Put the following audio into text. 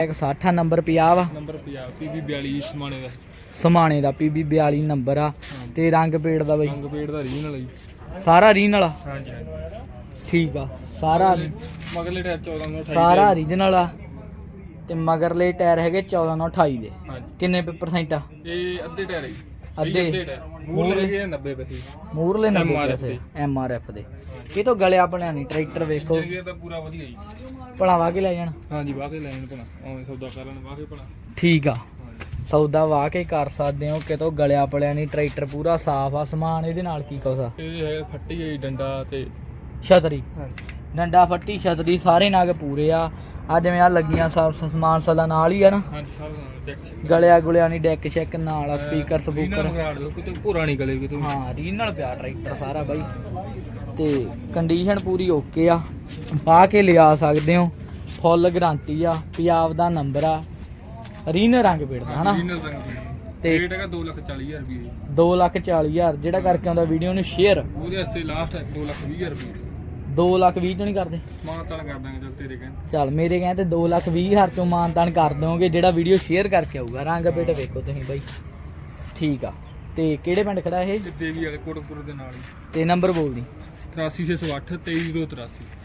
160 ਆ ਨੰਬਰ 50 ਵਾ। Number 50 PB 42 ਸਮਾਣੇ ਦਾ। ਸਮਾਣੇ ਦਾ ਪੀਬੀ 42 ਨੰਬਰ ਆ। ਤੇ ਰੰਗ ਪੇੜ ਦਾ ਬਈ। ਰੰਗ ਪੇੜ ਦਾ ਰੀਨ ਵਾਲਾ ਜੀ। ਸਾਰਾ ਰੀਨ ਵਾਲਾ? ਹਾਂਜੀ ਹਾਂਜੀ। ਠੀਕ ਆ ਸਾਰਾ ਮਗਲੇ ਟਾਇਰ 14 ਨੂੰ 28 ਸਾਰਾ ਓਰੀਜਨਲ ਆ। ਤੇ ਮਗਰਲੇ ਟਾਇਰ ਹੈਗੇ 14 ਨਾਲ 28 ਦੇ। ਹਾਂਜੀ। ਕਿੰਨੇ ਪਰਸੈਂਟ ਆ? ਇਹ ਅੱਧੇ ਟਾਇਰ ਹੈ ਜੀ। ਅੱਧੇ? ਮੂਲ ਲੱਗੇ 90 ਪੈਸੇ ਮੂਰਲੇ 90 MRF ਪੈਸੇ। ਐਮ ਆਰ ਐਫ ਦੇ। ਇਹ ਤੋਂ ਗਲਿਆ ਬਣਿਆ ਨਹੀਂ ਟਰੈਕਟਰ ਵੇਖੋ। ਇਹ ਤਾਂ ਪੂਰਾ ਵਧੀਆ ਜੀ। ਭਲਾਵਾ ਕੇ ਲੈ ਜਾਣ। ਹਾਂਜੀ ਵਾਹ ਕੇ ਲੈਣ ਭਣਾ ਐਵੇਂ ਸੌਦਾ ਕਰਨ ਵਾਹ ਕੇ ਭਣਾ ਠੀਕ ਆ। ਸੌਦਾ ਵਾਹ ਕੇ ਕਰ ਸਕਦੇ ਹੋ ਕਿਤੋਂ ਗਲਿਆ ਪਲਿਆ ਨਹੀਂ ਟਰੈਕਟਰ ਪੂਰਾ ਸਾਫ਼ ਆ। ਸਮਾਨ ਇਹਦੇ ਨਾਲ ਕੀ ਆ ਇਹ ਹੈ ਫੱਟੀ ਹੋਈ ਡੰਡਾ ਤੇ। ਛਤਰੀ। ਹਾਂਜੀ। ਡੰਡਾ ਫੱਟੀ ਛਤਰੀ ਸਾਰੇ ਨਗ ਪੂਰੇ ਆ। ਆ ਜਿਵੇਂ ਆ ਲੱਗੀਆਂ ਸਭ ਸਮਾਨ ਸਦਾ ਨਾਲ ਹੀ ਆ ਨਾ। ਹਾਂਜੀ ਸਾਰਾ ਡੈਕ ਗਲਿਆ ਗੁਲਿਆ ਨਹੀਂ ਡੈਕ ਸ਼ੈਕ ਨਾਲ ਆ ਸਪੀਕਰ ਸਪੂਕਰ ਵਿਗਾੜ ਦੋ ਕਿਤੇ ਭੂਰਾ ਨਹੀਂ ਗਲੇ ਕਿਤੇ। ਹਾਂ ਰੀਨਲ ਪਿਆ ਟਰੈਕਟਰ ਸਾਰਾ ਬਾਈ। ਤੇ ਕੰਡੀਸ਼ਨ ਪੂਰੀ ਓਕੇ ਆ। ਪਾ ਕੇ ਲਿਆ ਸਕਦੇ ਹੋ। ਫੁੱਲ ਗਾਰੰਟੀ ਆ। ਪੰਜਾਬ ਦਾ ਨੰਬਰ ਆ। ਰੀਨ ਰੰਗ ਪੇੜ ਦਾ ਹਨਾ? ਰੰਗ ਦੀ ਤੇ- ਰੇਟ ਹੈਗਾ 240000 ਰੁਪਏ। 2 ਲੱਖ 40 ਹਜ਼ਾਰ ਜਿਹੜਾ ਕਰਕੇ ਆਉਂਦਾ ਵੀਡੀਓ ਨੂੰ ਸ਼ੇਅਰ ਉਹਦੇ ਵਾਸਤੇ ਲਾਸਟ ਹੈ 220000 ਰੁਪਏ। 2 ਲੱਖ 20 ਚੋਂ ਨਹੀਂ ਕਰਦੇ? ਮਾਂ ਤਾਲ ਕਰ ਦਾਂਗੇ ਜਦ ਤੇਰੇ ਕਹਿਣ ਚੱਲ ਮੇਰੇ ਕਹਿੰਦੇ 2 ਲੱਖ 20 ਹਜ਼ਾਰ ਚੋਂ ਮਾਨਤਾਨ ਕਰ ਦੋਗੇ ਜਿਹੜਾ ਵੀਡੀਓ ਸ਼ੇਅਰ ਕਰਕੇ ਆਊਗਾ। ਰੰਗ ਪੇਟ ਵੇਖੋ ਤੁਸੀਂ ਬਾਈ। ਠੀਕ ਆ। ਤੇ ਕਿਹੜੇ ਪਿੰਡ ਖੜਾ ਇਹ? ਤੇ ਦੇਵੀ ਵਾਲੇ ਕੋਟਕਪੁਰ ਦੇ ਨਾਲ ਹੀ। ਤੇ ਨੰਬਰ ਬੋਲ ਦੀ 8308 23083